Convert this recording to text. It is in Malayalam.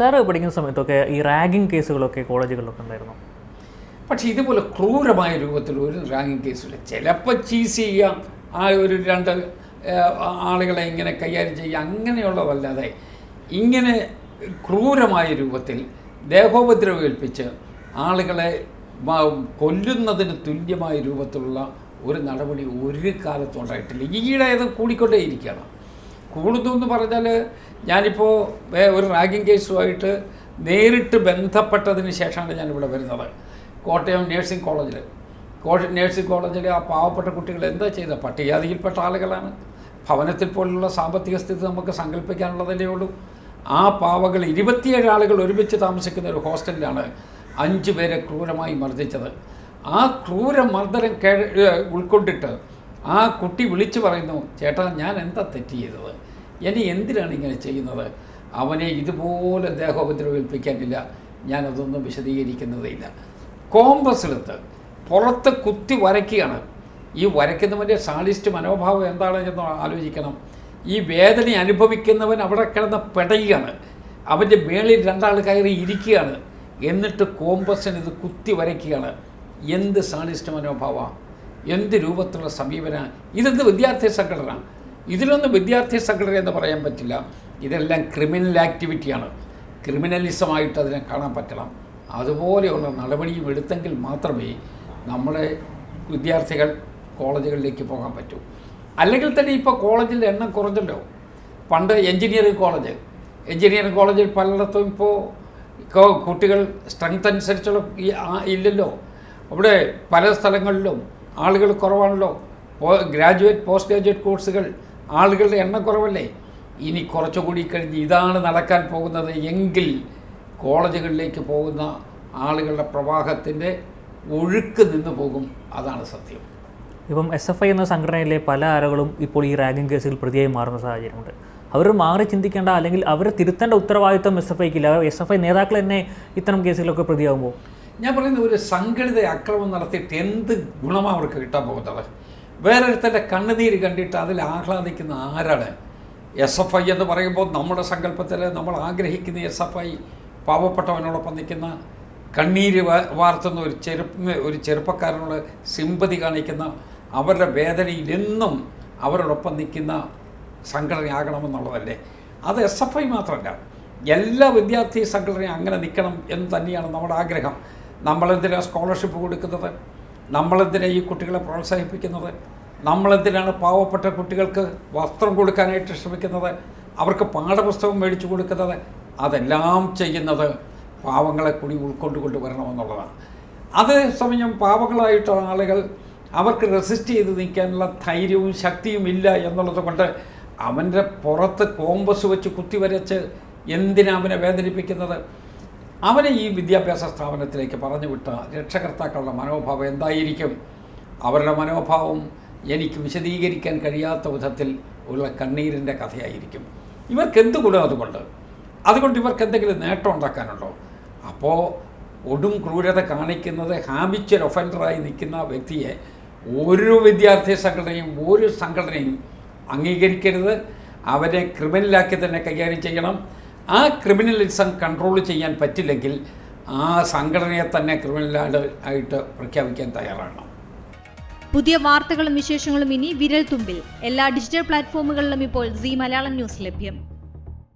സാറ് പഠിക്കുന്ന സമയത്തൊക്കെ ഈ റാഗിങ് കേസുകളൊക്കെ കോളേജുകളിലൊക്കെ ഉണ്ടായിരുന്നു? പക്ഷേ ഇതുപോലെ ക്രൂരമായ രൂപത്തിൽ ഒരു റാഗിങ് കേസില്ല ചിലപ്പോൾ ചീസ് ചെയ്യാം ആ ഒരു രണ്ട് ആളുകളെ ഇങ്ങനെ കൈകാര്യം ചെയ്യുക അങ്ങനെയുള്ളതല്ലാതെ ഇങ്ങനെ ക്രൂരമായ രൂപത്തിൽ ദേഹോപദ്രവം ഏൽപ്പിച്ച് ആളുകളെ കൊല്ലുന്നതിന് തുല്യമായ രൂപത്തിലുള്ള ഒരു നടപടി ഒരു കാലത്തും ഉണ്ടായിട്ടില്ല. ഈയിടെ അത് കൂടിക്കൊണ്ടേയിരിക്കുകയാണ്. കൂടുന്നു എന്ന് പറഞ്ഞാൽ ഞാനിപ്പോൾ ഒരു റാഗിങ് കേസുമായിട്ട് നേരിട്ട് ബന്ധപ്പെട്ടതിന് ശേഷമാണ് ഞാനിവിടെ വരുന്നത്. കോട്ടയം നേഴ്സിംഗ് കോളേജിൽ കോട്ടയം നേഴ്സിംഗ് കോളേജിൽ ആ പാവപ്പെട്ട കുട്ടികൾ എന്താ ചെയ്തത്? പട്ടികജാതിയിൽപ്പെട്ട ആളുകളാണ്. ഭവനത്തിൽ പോലുള്ള സാമ്പത്തിക സ്ഥിതി നമുക്ക് സങ്കല്പിക്കാനുള്ളതല്ലേ ഉള്ളൂ. ആ പാവകൾ ഇരുപത്തിയേഴ് ആളുകൾ ഒരുമിച്ച് താമസിക്കുന്ന ഒരു ഹോസ്റ്റലിലാണ് അഞ്ച് പേരെ ക്രൂരമായി മർദ്ദിച്ചത്. ആ ക്രൂര മർദ്ദനം ഉൾക്കൊണ്ടിട്ട് ആ കുട്ടി വിളിച്ചു പറയുന്നു ചേട്ടാ ഞാൻ എന്താ തെറ്റ് ചെയ്തത്? എന്തിനാണ് ഇങ്ങനെ ചെയ്യുന്നത്? അവനെ ഇതുപോലെ ദേഹോപദ്രവേൽപ്പിക്കാനില്ല ഞാനതൊന്നും വിശദീകരിക്കുന്നതില്ല കോമ്പസിലെത്ത് പുറത്ത് കുത്തി വരയ്ക്കുകയാണ്. ഈ വരയ്ക്കുന്നവന്റെ സാളിസ്റ്റ് മനോഭാവം എന്താണ് എന്ന് ആലോചിക്കണം. ഈ വേദന അനുഭവിക്കുന്നവൻ അവിടെ കിടന്ന് പെടയുകയാണ്. അവന്റെ മേളിൽ രണ്ടാൾ കയറി ഇരിക്കുകയാണ്. എന്നിട്ട് കോമ്പസിന് ഇത് കുത്തി വരയ്ക്കുകയാണ്. എന്ത് സാളിസ്റ്റ് മനോഭാവമാണ് എന്ത് രൂപത്തിലുള്ള സമീപന? ഇതെന്ത് വിദ്യാർത്ഥി സംഘടന ഇതിലൊന്നും വിദ്യാർത്ഥി സംഘടന എന്ന് പറയാൻ പറ്റില്ല. ഇതെല്ലാം ക്രിമിനൽ ആക്ടിവിറ്റിയാണ് ക്രിമിനലിസമായിട്ട് അതിനെ കാണാൻ പറ്റണം. അതുപോലെയുള്ള നടപടിയും എടുത്തെങ്കിൽ മാത്രമേ നമ്മുടെ വിദ്യാർത്ഥികൾ കോളേജുകളിലേക്ക് പോകാൻ പറ്റൂ. അല്ലെങ്കിൽ തന്നെ ഇപ്പോൾ കോളേജിന്റെ എണ്ണം കുറഞ്ഞല്ലോ. പണ്ട് എഞ്ചിനീയറിംഗ് കോളേജ്. എഞ്ചിനീയറിംഗ് കോളേജിൽ പലയിടത്തും ഇപ്പോൾ കുട്ടികൾ സ്ട്രെങ്ത് അനുസരിച്ചുള്ള ഇല്ലല്ലോ. അവിടെ പല സ്ഥലങ്ങളിലും ആളുകൾ കുറവാണല്ലോ. ഗ്രാജുവേറ്റ് പോസ്റ്റ് ഗ്രാജുവേറ്റ് കോഴ്സുകൾ ആളുകളുടെ എണ്ണം കുറവല്ലേ? ഇനി കുറച്ചുകൂടി കഴിഞ്ഞ് ഇതാണ് നടക്കാൻ പോകുന്നത് എങ്കിൽ കോളേജുകളിലേക്ക് പോകുന്ന ആളുകളുടെ പ്രവാഹത്തിന്റെ ഒഴുക്ക് നിന്ന് പോകും. അതാണ് സത്യം. ഇപ്പം എസ് എഫ് ഐ എന്ന സംഘടനയിലെ പല ആളുകളും ഇപ്പോൾ ഈ റാഗിംഗ് കേസിൽ പ്രതിയായി മാറുന്ന സാഹചര്യമുണ്ട്. അവർ മാറി ചിന്തിക്കേണ്ട അല്ലെങ്കിൽ അവർ തിരുത്തേണ്ട ഉത്തരവാദിത്വം എസ് എഫ് ഐക്കില്ല. എസ് എഫ് ഐ നേതാക്കൾ തന്നെ ഇത്തരം കേസുകളൊക്കെ പ്രതിയാകുമ്പോൾ ഞാൻ പറയുന്നത് ഒരു സംഘടിത അക്രമം നടത്തിയിട്ട് എന്ത് ഗുണമാണ് അവർക്ക് കിട്ടാൻ പോകുന്നത്? വേറൊരുത്തന്റെ കണ്ണുനീര് കണ്ടിട്ട് അതിൽ ആഹ്ലാദിക്കുന്ന ആരാണ്? എസ് എഫ് ഐ എന്ന് പറയുമ്പോൾ നമ്മുടെ സങ്കല്പത്തിൽ നമ്മൾ ആഗ്രഹിക്കുന്ന എസ് എഫ് ഐ പാവപ്പെട്ടവനോടൊപ്പം നിൽക്കുന്ന കണ്ണീര് വാർത്തുന്ന ഒരു ചെറുപ്പ ഒരു ചെറുപ്പക്കാരനോട് സിമ്പതി കാണിക്കുന്ന അവരുടെ വേദനയിൽ എന്നും അവരോടൊപ്പം നിൽക്കുന്ന സംഘടനയാകണമെന്നുള്ളതല്ലേ? അത് എസ് എഫ് ഐ മാത്രമല്ല എല്ലാ വിദ്യാർത്ഥി സംഘടനയും അങ്ങനെ നിൽക്കണം എന്ന് തന്നെയാണ് നമ്മുടെ ആഗ്രഹം. നമ്മളെന്തിനാണ് സ്കോളർഷിപ്പ് കൊടുക്കുന്നത്? നമ്മളെന്തിനാണ് ഈ കുട്ടികളെ പ്രോത്സാഹിപ്പിക്കുന്നത്? നമ്മളെന്തിനാണ് പാവപ്പെട്ട കുട്ടികൾക്ക് വസ്ത്രം കൊടുക്കാനായിട്ട് ശ്രമിക്കുന്നത്? അവർക്ക് പാഠപുസ്തകം മേടിച്ചു കൊടുക്കുന്നത്? അതെല്ലാം ചെയ്യുന്നത് പാവങ്ങളെ കൂടി ഉൾക്കൊണ്ട് ഉൾക്കൊണ്ടുകൊണ്ട് വരണമെന്നുള്ളതാണ് അതേസമയം പാവങ്ങളായിട്ടുള്ള ആളുകൾ അവർക്ക് റെസിസ്റ്റ് ചെയ്ത് നിൽക്കാനുള്ള ധൈര്യവും ശക്തിയും ഇല്ല എന്നുള്ളത് കൊണ്ട് അവന്റെ പുറത്ത് കോമ്പസ് വെച്ച് കുത്തിവരച്ച് എന്തിനാ അവനെ വേദനിപ്പിക്കുന്നത്? അവനെ ഈ വിദ്യാഭ്യാസ സ്ഥാപനത്തിലേക്ക് പറഞ്ഞുവിട്ട രക്ഷകർത്താക്കളുടെ മനോഭാവം എന്തായിരിക്കും? അവരുടെ മനോഭാവം എനിക്ക് വിശദീകരിക്കാൻ കഴിയാത്ത വിധത്തിൽ ഉള്ള കണ്ണീരിന്റെ കഥയായിരിക്കും. ഇവർക്ക് എന്ത് ഗുണം അതുകൊണ്ട്? അതുകൊണ്ട് ഇവർക്ക് എന്തെങ്കിലും നേട്ടം ഉണ്ടാക്കാനുണ്ടോ? അപ്പോൾ ഒടും ക്രൂരത കാണിക്കുന്നത് ഹാബിച്വൽ ഒഫൻഡറായി നിൽക്കുന്ന വ്യക്തിയെ ഒരു വിദ്യാർത്ഥി സംഘടനയും ഒരു സംഘടനയും അംഗീകരിക്കരുത്. അവരെ ക്രിമിനലാക്കി തന്നെ കൈകാര്യം ചെയ്യണം. ആ ക്രിമിനലിസം കൺട്രോൾ ചെയ്യാൻ പറ്റില്ലെങ്കിൽ ആ സംഘടനയെ തന്നെ ക്രിമിനൽ ആയിട്ട് പ്രഖ്യാപിക്കാൻ തയ്യാറാണ് പുതിയ വാർത്തകളും വിശേഷങ്ങളും ഇനി വിരൽ തുമ്പിൽ എല്ലാ ഡിജിറ്റൽ പ്ലാറ്റ്ഫോമുകളിലും ഇപ്പോൾ സി മലയാളം ന്യൂസ് ലഭ്യം.